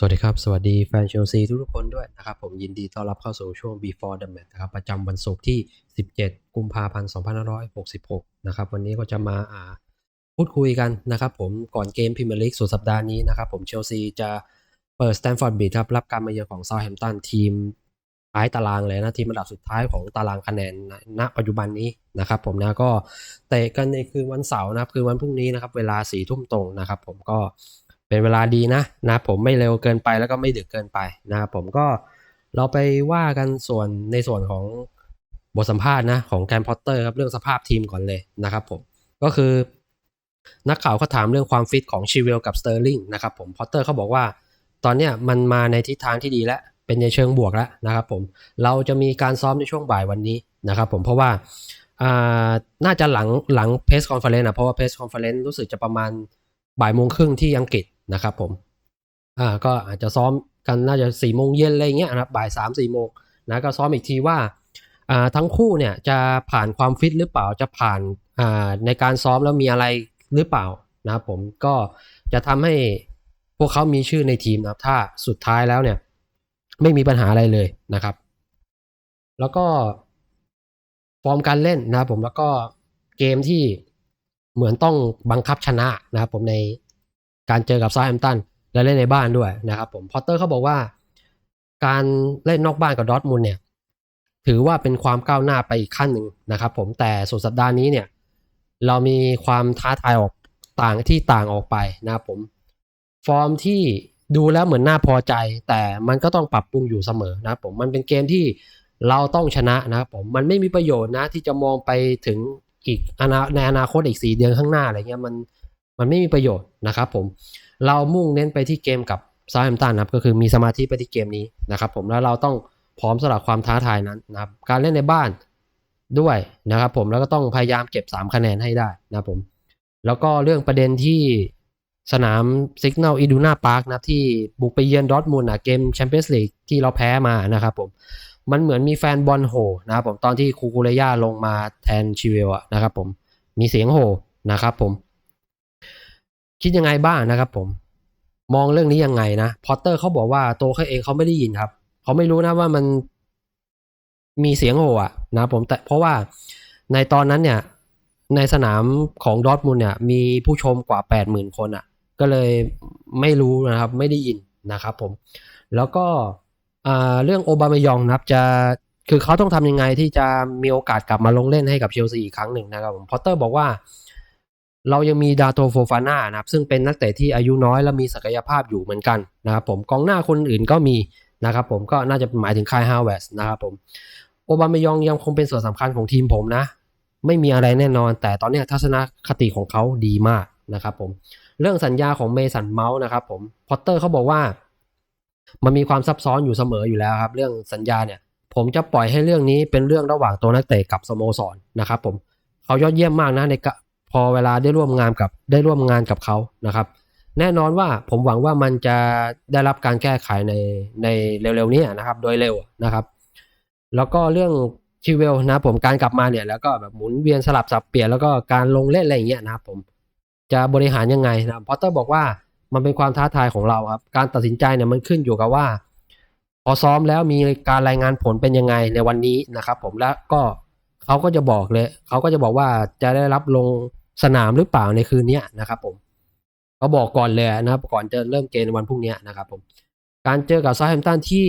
สวัสดีครับ สวัสดีแฟนเชลซีทุกๆคนด้วยนะครับ ผมยินดีต้อนรับเข้าสู่ช่วง before the match นะครับ ประจำวันศุกร์ที่ 17 กุมภาพันธ์ 2566 นะครับ วันนี้ก็จะมาอ่าพูดคุยกันนะครับ ผมก่อนเกมพรีเมียร์ลีกสุดสัปดาห์นี้นะครับ ผมเชลซีจะเปิดสแตนฟอร์ดบีดครับรับการมาเยือนของซา u t แฮมตันทีมท้ายตารางเลยนะทีมอันดับสุดท้ายของตารางคะแนนณปัจจุบันนี้นะครับผมนะก็เตะกันในคืนวันเสาร์นะครับคืนวันพรุ่งนี้นะครับเวลาสี่ทุ่มตรงนะครับ ผมก็ เป็นเวลาดีนะนะผมไม่เร็วเกินไปแล้วก็ไม่ดึกเกินไปนะครับผมก็เราไปว่ากันส่วนในส่วนของบทสัมภาษณ์นะของแกรนพอตเตอร์ครับเรื่องสภาพทีมก่อนเลยนะครับผมก็คือ นักข่าวเขาถามเรื่องความฟิตของชิเวลกับสเตอร์ลิงนะครับผมพอตเตอร์เขาบอกว่า ตอนเนี้ยมันมาในทิศทางที่ดีแล้วเป็นในเชิงบวกแล้วนะครับผมเราจะมีการซ้อมในช่วงบ่ายวันนี้นะครับผมเพราะว่าอ่าน่าจะหลังหลังเพสคอนเฟอเรนซ์นะเพราะว่าเพสคอนเฟอเรนซ์รู้สึกจะประมาณบ่ายโมงครึ่งที่อังกฤษ นะครับผมอ่าก็อาจจะซ้อมกันน่าจะสี่โมงเย็นอะไรเงี้ยนะครับบ่ายสามสี่โมงนะก็ซ้อมอีกทีว่าอ่าทั้งคู่เนี่ยจะผ่านความฟิตหรือเปล่าจะผ่านอ่าในการซ้อมแล้วมีอะไรหรือเปล่านะครับผมก็จะทำให้พวกเขามีชื่อในทีมนะครับถ้าสุดท้ายแล้วเนี่ยไม่มีปัญหาอะไรเลยนะครับ แล้วก็ฟอร์มการเล่นนะครับผมแล้วก็เกมที่เหมือนต้องบังคับชนะนะครับผมใน การเจอกับซาแฮมตันและเล่นในบ้านด้วยนะครับผมพอตเตอร์เขาบอกว่า การเล่นนอกบ้านกับดอทมุนด์เนี่ยถือว่าเป็นความก้าวหน้าไปอีกขั้นหนึ่งนะครับผมแต่สุดสัปดาห์นี้เนี่ยเรามีความท้าทายออกต่างที่ต่างออกไปนะครับผมฟอร์มที่ดูแล้วเหมือนน่าพอใจ แต่มันก็ต้องปรับปรุงอยู่เสมอนะครับผมมันเป็นเกมที่เราต้องชนะนะครับผมมันไม่มีประโยชน์นะที่จะมองไปถึงอีกในอนาคตอีก 4 เดือนข้างหน้าอะไรเงี้ยมัน มันไม่มีประโยชน์นะครับผมเรามุ่งเน้นไปที่เกมกับซา u t แฮมตันนะครับก็คือมีสมาธิไปที่เกมนี้นะครับผมแล้วเราต้องพร้อมสำหรับความท้าทายนั้นนะครับการเล่นในบ้านด้วยนะครับผมแล้วก็ต้องพยายามเก็บ 3 คะแนนให้ได้นะครับผมแล้วก็เรื่องประเด็นที่สนามซิก n น l อีดูนาพาร์คนะที่บุกไปเยือนดอทมุนด์นะเกมแชมเปี้ยนส์ลีกที่เราแพ้มานะครับผมมันเหมือนมีแฟนบอลโหนะครับผมตอนที่คูคูเรย่าลงมาแทนชิเวลอะนะครับผมมีเสียงโหนะครับผม คิดยังไงบ้างนะครับผม มองเรื่องนี้ยังไงนะพอตเตอร์เขาบอกว่าตัวเขาเองเขาไม่ได้ยินครับ เขาไม่รู้นะว่ามันมีเสียงโหอะนะผมแต่เพราะว่าในตอนนั้นเนี่ย ในสนามของดอทมุนเนี่ย มีผู้ชมกว่า 80,000 คนอะ่ะก็เลยไม่รู้นะครับ ไม่ได้ยินนะครับผม แล้วก็เรื่องโอบามายองนะครับจะคือเขาต้องทำยังไงที่จะมีโอกาสกลับมาลงเล่นให้กับเชลซีอีกครั้งหนึ่งนะครับผมพอตเตอร์บอกว่า เรายังมีดาโตโฟฟาน่านะครับซึ่งเป็นนักเตะที่อายุน้อยและมีศักยภาพอยู่เหมือนกันนะครับผมกองหน้าคนอื่นก็มีนะครับผมก็น่าจะหมายถึงคายฮาวเวสนะครับผมโอบามายองยังคงเป็นส่วนสำคัญของทีมผมนะ ไม่มีอะไรแน่นอน แต่ตอนนี้ทัศนคติของเขาดีมากนะครับผมเรื่องสัญญาของเมสันเมาส์นะครับผมพอตเตอร์เขาบอกว่า มันมีความซับซ้อนอยู่เสมออยู่แล้วครับ เรื่องสัญญาเนี่ย ผมจะปล่อยให้เรื่องนี้เป็นเรื่องระหว่างตัวนักเตะกับสโมสรนะครับผมเขายอดเยี่ยมมากนะในก พอเวลาได้ร่วมงานกับได้ร่วมงานกับเขานะครับ แน่นอนว่าผมหวังว่ามันจะได้รับการแก้ไขในในเร็วๆนี้นะครับ โดยเร็วนะครับ แล้วก็เรื่องชิเวลนะผมการกลับมาเนี่ยแล้วก็แบบหมุนเวียนสลับสับเปลี่ยนแล้วก็การลงเล่นอะไรอย่างเงี้ยนะครับผมจะบริหารยังไงนะพอตเตอร์บอกว่ามันเป็นความท้าทายของเราครับ การตัดสินใจเนี่ยมันขึ้นอยู่กับว่า พอซ้อมแล้วมีการรายงานผลเป็นยังไงในวันนี้นะครับ ผมแล้วก็เขาก็จะบอกเลยเขาก็จะบอกว่าจะได้รับลง สนามหรือเปล่าในคืนนี้นะครับผมเขาบอกก่อนเลยนะครับก่อนจะเริ่มเกมในวันพรุ่งนี้นะครับผมการเจอกับซาแฮมตันที่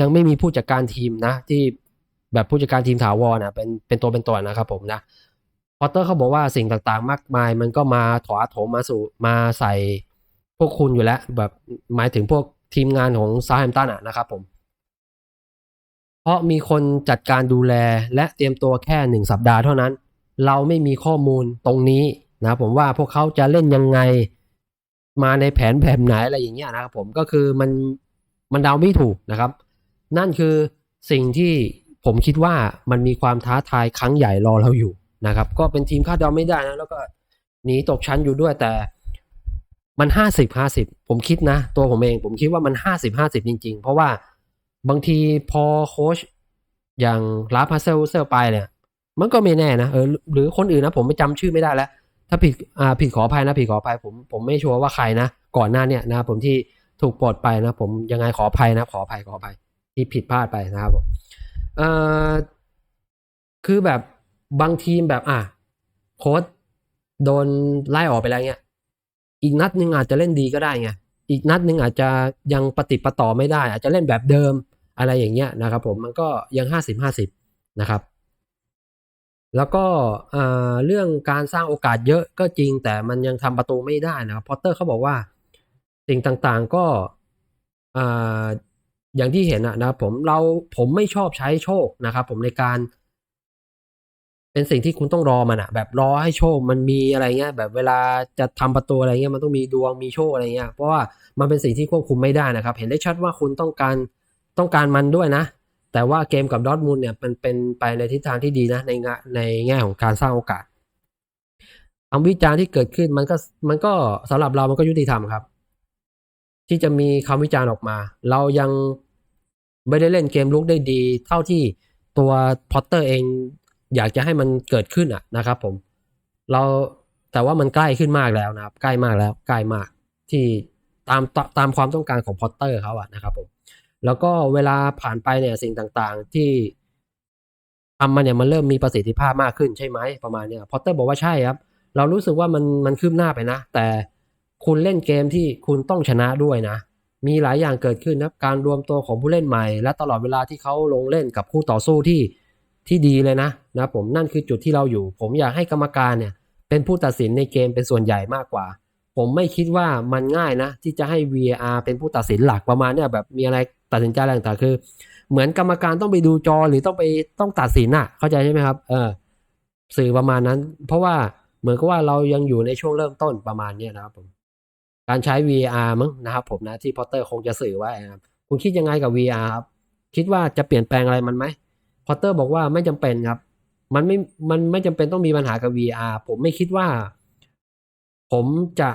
ยังไม่มีผู้จัดการทีมนะ ที่แบบผู้จัดการทีมถาวรนะเป็นเป็นตัวเป็นตัวนะครับผมนะพอตเตอร์เขาบอกว่าสิ่งต่างๆ มากมาย มันก็มาถอโถมมาสู่มาใส่พวกคุณอยู่แล้ว แบบหมายถึงพวกทีมงานของซาแฮมตันนะครับผม เพราะมีคนจัดการดูแลและเตรียมตัวแค่หนึ่งสัปดาห์เท่านั้น เราไม่มีข้อมูลตรงนี้นะผมว่าพวกเขาจะเล่นยังไง มาในแผนแบบไหนอะไรอย่างเงี้ยนะครับผมก็คือมันมันเดาไม่ถูกนะครับ นั่นคือสิ่งที่ผมคิดว่ามันมีความท้าทายครั้งใหญ่รอเราอยู่นะครับ ก็เป็นทีมคาดเดาไม่ได้นะแล้วก็หนีตกชั้นอยู่ด้วยแต่มันห้าสิบห้าสิบผมคิดนะ ตัวผมเองผมคิดว่ามันห้าสิบห้าสิบจริง ๆ เพราะว่าบางทีพอโค้ชอย่างลาพาเซลเซลไปเนี่ย มันก็ไม่แน่นะเออหรือคนอื่นนะผมไม่จำชื่อไม่ได้แล้ว ถ้าผิดอ่าผิดขออภัยนะผิดขออภัยผมผมไม่ชัวร์ว่าใครนะก่อนหน้าเนี่ยนะผมที่ถูกปลดไปนะ ผมยังไงขออภัยนะขออภัยขออภัยที่ผิดพลาดไปนะครับผมเอ่อคือแบบบางทีมแบบอะโค้ดโดนไล่ออกไปแล้วเนี่ยอีกนัดหนึ่งอาจจะเล่นดีก็ได้ไงอีกนัดหนึ่งอาจจะยังปฏิปต่อไม่ได้ อาจจะเล่นแบบเดิมอะไรอย่างเงี้ยนะครับ ผมมันก็ยังห้าสิบห้าสิบนะครับ แล้วก็เรื่องการสร้างโอกาสเยอะก็จริงแต่มันยังทำประตูไม่ได้นะครับพอตเตอร์เขาบอกว่าสิ่งต่างๆก็ออย่างที่เห็นนะครับผมเราผมไม่ชอบใช้โชคนะครับผมในการเป็นสิ่งที่คุณต้องรอมันอะแบบรอให้โชคมันมีอะไรเงี้ย แบบเวลาจะทำประตูอะไรเงี้ยมันต้องมีดวงมีโชคอะไรเงี้ยเพราะว่ามันเป็นสิ่งที่ควบคุมไม่ได้นะครับ เห็นได้ชัดว่าคุณต้องการต้องการมันด้วยนะ แต่ว่าเกมกับดอทมุนด์เนี่ยมันเป็นไปในทิศทางที่ดีนะในงในแง่ของการสร้างโอกาสคำวิจารณ์ที่เกิดขึ้นมันก็มันก็สำหรับเรามันก็ยุติธรรมครับ ที่จะมีคำวิจารณ์ออกมา เรายังไม่ได้เล่นเกมลุกได้ดี เท่าที่ตัวพอตเตอร์เองอยากจะให้มันเกิดขึ้นอะนะครับ ผม เราแต่ว่ามันใกล้ขึ้นมากแล้วนะครับ ใกล้มากแล้ว ใกล้มากที่ตามตตามความต้องการของพอตเตอร์เขาอะนะครับผม แล้วก็เวลาผ่านไปเนี่ยสิ่งต่างๆ ที่ทำมาเนี่ยมันเริ่มมีประสิทธิภาพมากขึ้นใช่ไหมประมาณเนี้ยพอตเตอร์บอกว่าใช่ครับ เรารู้สึกว่ามันมันคืบหน้าไปนะ แต่คุณเล่นเกมที่คุณต้องชนะด้วยนะ มีหลายอย่างเกิดขึ้นนะการรวมตัวของผู้เล่นใหม่ และตลอดเวลาที่เขาลงเล่นกับคู่ต่อสู้ที่ที่ดีเลยนะนะผมนั่นคือจุดที่เราอยู่ ผมอยากให้กรรมการเนี่ย เป็นผู้ตัดสินในเกมเป็นส่วนใหญ่มากกว่า ผมไม่คิดว่ามันง่ายนะ ที่จะให้ VAR เป็นผู้ตัดสินหลักประมาณเนี่ยแบบมีอะไร ตัดสินใจอะไรต่างๆคือ เหมือนกรรมการต้องไปดูจอหรือต้องไปต้องตัดสินอะเข้าใจใช่ไหมครับ เออ สื่อประมาณนั้น เพราะว่าเหมือนกับว่าเรายังอยู่ในช่วงเริ่มต้นประมาณนี้นะครับผมการใช้ VR มั้งนะครับผมนะที่พอตเตอร์คงจะสื่อไว้นะครับคุณคิดยังไงกับ VR ครับคิดว่าจะเปลี่ยนแปลงอะไรมันไหมพอตเตอร์บอกว่าไม่จำเป็นครับ มันไม่มันไม่จำเป็นต้องมีปัญหากับ VR ผมไม่คิดว่า ผมจะ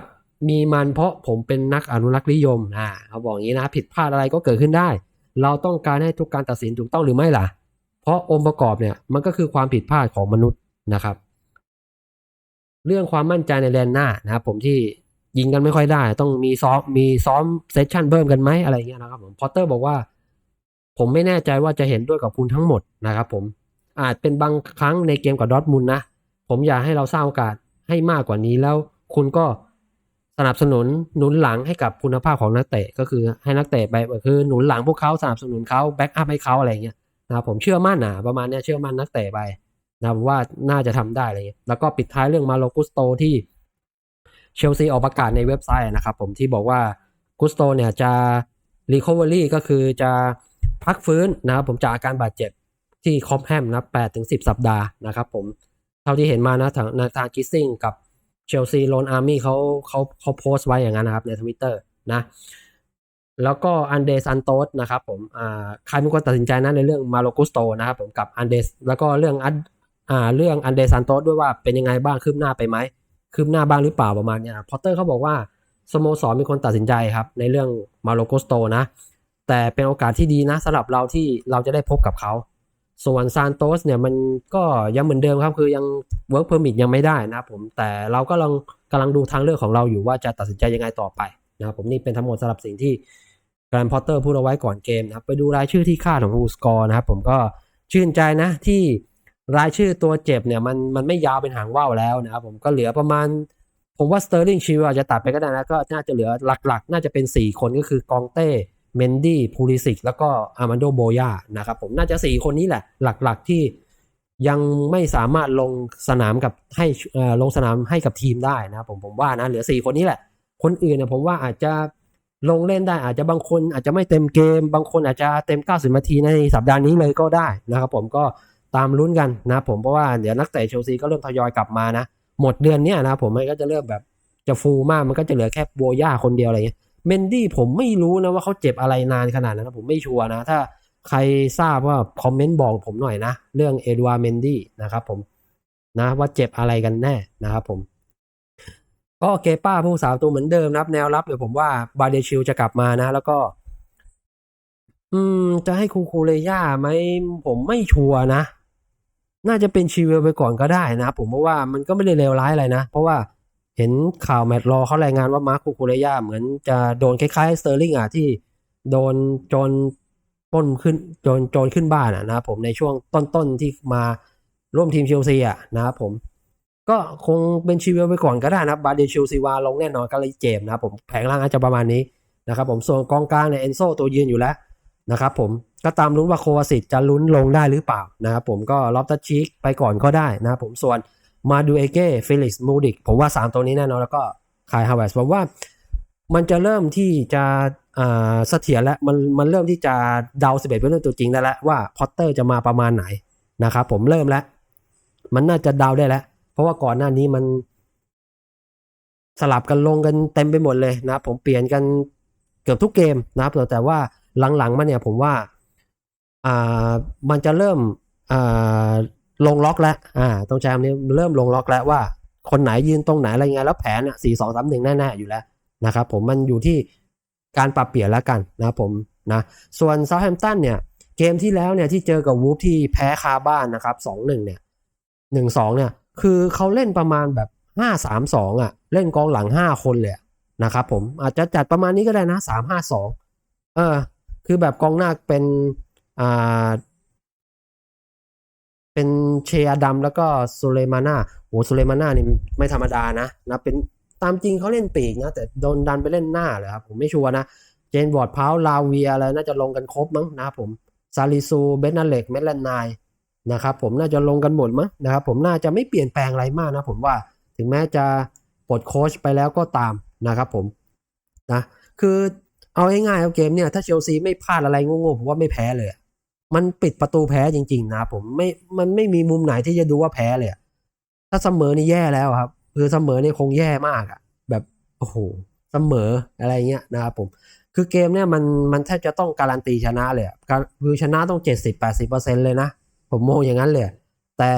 มีมันเพราะผมเป็นนักอนุรักษ์นิยมอ่าเขาบอกอย่างนี้นะ ผิดพลาดอะไรก็เกิดขึ้นได้ เราต้องการให้ทุกการตัดสินถูกต้องหรือไม่ล่ะ เพราะองค์ประกอบเนี่ยมันก็คือความผิดพลาดของมนุษย์นะครับ เรื่องความมั่นใจในแดนหน้านะครับผมที่ยิงกันไม่ค่อยได้ ต้องมีซ้อมมีซ้อมเซสชั่นเพิ่มกันไหมอะไรเงี้ยนะครับผมพอตเตอร์บอกว่า ผมไม่แน่ใจว่าจะเห็นด้วยกับคุณทั้งหมดนะครับ ผมอาจเป็นบางครั้งในเกมกับดอทมุนนะผมอยากให้เราสร้างโอกาสให้มากกว่านี้แล้วคุณก็ สนับสนุนหนุนหลังให้กับคุณภาพของนักเตะก็คือให้นักเตะไปคือหนุนหลังพวกเขาสนับสนุนเขาแบ็กอัพให้เขาอะไรเงี้ยนะครับผมเชื่อมั่นนะประมาณเนี้ยเชื่อมั่นนักเตะไปนะว่าน่าจะทำได้อะไรเงี้ยแล้วก็ปิดท้ายเรื่องมาโลกุสโตที่เชลซีออกประกาศในเว็บไซต์นะครับผมที่บอกว่ากุสโตเนี่ยจะรีคอเวอรี่ก็คือจะพักฟื้นนะครับผมจากอาการบาดเจ็บที่คอปแฮมนะ8ถึง10 สัปดาห์นะครับผม เท่าที่เห็นมานะทางนาทางกิสซิงกับ เชลซีโลนอาร์มี่เขาเขาเขาโพสต์ไว้อย่างนั้นนะครับในทวิตเตอร์นะแล้วก็อันเดซันโตสนะครับผมอ่าใครเป็นคนตัดสินใจนะในเรื่องมาโลกุสโตนะครับผมกับอันเดสแล้วก็เรื่องอันอ่าเรื่องอันเดซันโตสด้วยว่าเป็นยังไงบ้างคืบหน้าไปไหมคืบหน้าบ้างหรือเปล่าประมาณเนี้ยพอตเตอร์เขาบอกว่าสโมสรเป็นคนตัดสินใจครับในเรื่องมาโลกุสโตนะแต่เป็นโอกาสที่ดีนะสำหรับเราที่เราจะได้พบกับเขา ส่วนซานโตสเนี่ยมันก็ยังเหมือนเดิมครับ คือยัง work permit ยังไม่ได้นะครับผมแต่เราก็กำลังกำลังดูทางเลือกของเราอยู่ว่าจะตัดสินใจยังไงต่อไปนะครับผมนี่เป็นทั้งหมดสำหรับสิ่งที่แกรนพอตเตอร์พูดเอาไว้ก่อนเกมนะครับ ไปดูรายชื่อที่คาดของฮูสกอร์นะครับผมก็ชื่นใจนะที่รายชื่อตัวเจ็บเนี่ยมันมันไม่ยาวเป็นหางว่าวแล้วนะครับผมก็เหลือประมาณ ผมว่าสเตอร์ลิงชิวอาจจะตัดไปก็ได้นะก็น่าจะเหลือหลักๆ น่าจะเป็น 4 คนก็คือกองเต้ เมนดี้พูลิสิกแล้วก็อาร์มันโดโบยานะครับผมน่าจะ 4 คนนี้แหละ หลักๆที่ยังไม่สามารถลงสนามกับให้ลงสนามให้กับทีมได้นะครับผมผมว่านะเหลือ 4 คนนี้แหละ คนอื่นเนี่ยผมว่าอาจจะลงเล่นได้อาจจะบางคนอาจจะไม่เต็มเกม บางคนอาจจะเต็ม 90 นาทีในสัปดาห์นี้เลยก็ได้นะครับผมก็ตามลุ้นกันนะผมเพราะว่าเดี๋ยวนักเตะเชลซีก็เริ่มทยอยกลับมานะหมดเดือนเนี้ยนะผมมันก็จะเริ่มแบบจะฟูมากมันก็จะเหลือแค่โบย่าคนเดียวอะไรเงี้ย เมนดี้ผมไม่รู้นะว่าเขาเจ็บอะไรนานขนาดนั้นนะผมไม่ชัวร์นะ ถ้าใครทราบว่าคอมเมนต์บอกผมหน่อยนะ เรื่องเอ็ดวาร์เมนดี้นะครับผมนะว่าเจ็บอะไรกันแน่นะครับผม ก็เกป้าผู้สาวตัวเหมือนเดิมนะครับ แนวรับเดี๋ยวผมว่าบาเดชิลจะกลับมานะ แล้วก็ อืม จะให้คูคูเลย่าไหมผมไม่ชัวร์นะ น่าจะเป็นชีเวลไปก่อนก็ได้นะ ผมเพราะว่ามันก็ไม่ได้เลวร้ายอะไรนะ เพราะว่า เห็นข่าวแมตต์รอเขารายงานว่ามาร์คคูคูเรย่าเหมือนจะโดนคล้ายๆสเตอร์ลิงอะที่โดนโจรปล้นขึ้นโจรโจรขึ้นบ้านอะนะครับผมในช่วงต้นๆที่มาร่วมทีมเชลซีอะนะครับผมก็คงเป็นชีวิตไปก่อนก็ได้นะครับบาเดชิลซีวาลงแน่นอนก็เลยเจมส์นะผมแผงล่างอาจจะประมาณนี้นะครับผมส่วนกองกลางเนี่ยเอนโซตัวยืนอยู่แล้วนะครับผมก็ตามลุ้นว่าโควาสิตจะลุ้นลงได้หรือเปล่านะครับผมก็ล็อบตัชชิกไปก่อนก็ได้นะผมส่วน มาดูเอเก้ฟิลิกซ์มูดิกผมว่า 3 ตัวนี้แน่นอนแล้วก็คายฮาวเวสผมว่ามันจะเริ่มที่จะเสถียรแล้วมันมันเริ่มที่จะเดา11เป็นเรื่องตัวจริงได้แล้วว่าพอตเตอร์จะมาประมาณไหนนะครับผมเริ่มแล้ว มันน่าจะเดาได้แล้ว เพราะว่าก่อนหน้านี้มัน สลับกันลงกันเต็มไปหมดเลยนะผมเปลี่ยนกันเกือบทุกเกมนะครับแต่แต่ว่าหลังๆมาเนี่ยผมว่าอ่ามันจะเริ่มอ่า ลงล็อกแล้วอ่าตรงแจมนี้เริ่มลงล็อกแล้วว่า คนไหนยืนตรงไหนอะไรเงี้ยแล้วแผนเนี่ยสี่สองสามหนึ่งแน่ๆอยู่แล้วนะครับผมมันอยู่ที่การปรับเปลี่ยนแล้วกันนะผมนะส่วนเซาท์แฮมป์ตันเนี่ยเกมที่แล้วเนี่ยที่เจอกับวูฟที่แพ้คาบ้านนะครับสองหนึ่งเนี่ยหนึ่งสองเนี่ยคือเขาเล่นประมาณแบบห้าสามสองอะเล่นกองหลังห้าคนเลยนะครับผมอาจจะจัดประมาณนี้ก็ได้นะสามห้าสองเออคือแบบกองหน้าเป็นอ่า เป็นเชียร์ดำแล้วก็ซูเลมาน่าโหซูเลมาน่านี่ไม่ธรรมดานะนะเป็นตามจริงเขาเล่นปีกนะ แต่โดนดันไปเล่นหน้าเลยครับผมไม่ชัวร์นะ เจนบอร์ดพาวลาเวียอะไรน่าจะลงกันครบมั้งนะครับผมซาลิซูเบนนาเล็กเมลนายนะครับผมน่าจะลงกันหมดมั้งนะครับผมน่าจะไม่เปลี่ยนแปลงอะไรมากนะผมว่าถึงแม้จะปลดโค้ชไปแล้วก็ตามนะครับผมนะคือเอาง่ายๆเอาเกมเนี่ยถ้าเชลซีไม่พลาดอะไรโง่ๆผมว่าไม่แพ้เลย มันปิดประตูแพ้จริง ๆ นะครับผมไม่มันไม่มีมุมไหนที่จะดูว่าแพ้เลยถ้าเสมอนี่แย่แล้วครับคือเสมอนี่คงแย่มากอะแบบโอ้โหเสมออะไรเงี้ยนะครับผมคือเกมเนี่ยมันมันแทบจะต้องการันตีชนะเลยอะการคือชนะต้องเจ็ดสิบแปดสิบเปอร์เซ็นเลยนะ ผมมองอย่างนั้นเลย แต่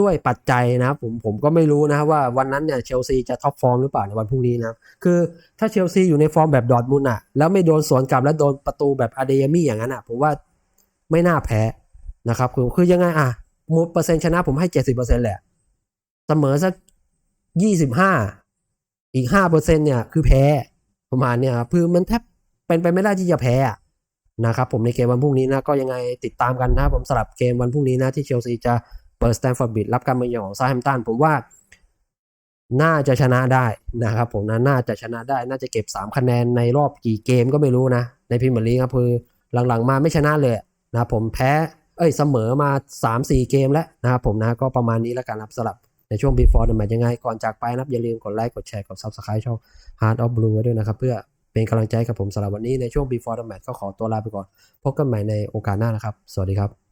ด้วยปัจจัยนะผมผมก็ไม่รู้นะว่าวันนั้นเนี่ยเชลซีจะท็อปฟอร์มหรือเปล่าในวันพรุ่งนี้นะคือถ้าเชลซีอยู่ในฟอร์มแบบดอร์ทมุนด์อะแล้วไม่โดนสวนกลับแล้วโดนประตูแบบอาเดยมี่อย่างนั้นอะผมว่า ไม่น่าแพ้นะครับคือคือยังไงอะมูเปอร์เซ็นต์ชนะผมให้เจ็ดสิบเปอร์เซ็นต์แหละ เสมอสักยี่สิบห้าอีกห้าเปอร์เซ็นต์เนี่ยคือแพ้ประมาณเนี่ยครับคือมันแทบเป็นไปไม่ได้ที่จะแพ้นะครับผมในเกมวันพรุ่งนี้นะก็ยังไงติดตามกันนะผมสลับเกมวันพรุ่งนี้นะที่เชลซีจะเปิดสแตนฟอร์ดบิดรับการมาเยือนของซาแฮมตันผมว่าน่าจะชนะได้นะครับผมนะน่าจะชนะได้น่าจะเก็บ 3 คะแนนในรอบกี่เกมก็ไม่รู้นะ ในพรีเมียร์ลีกครับคือหลังๆมาไม่ชนะเลย นะผมแพ้เอ้ยเสมอมา 3-4 เกมแล้วนะครับผมนะก็ประมาณนี้แล้วกันครับสลับในช่วง before the match ยังไง ก่อนจากไปนะครับอย่าลืมกดไลค์กดแชร์กด subscribe ช่อง Heart of Blue ไว้ด้วยนะครับ เพื่อเป็นกำลังใจกับผมสำหรับวันนี้ในช่วง before the match ก็ขอตัวลาไปก่อน พบกันใหม่ในโอกาสหน้านะครับ สวัสดีครับ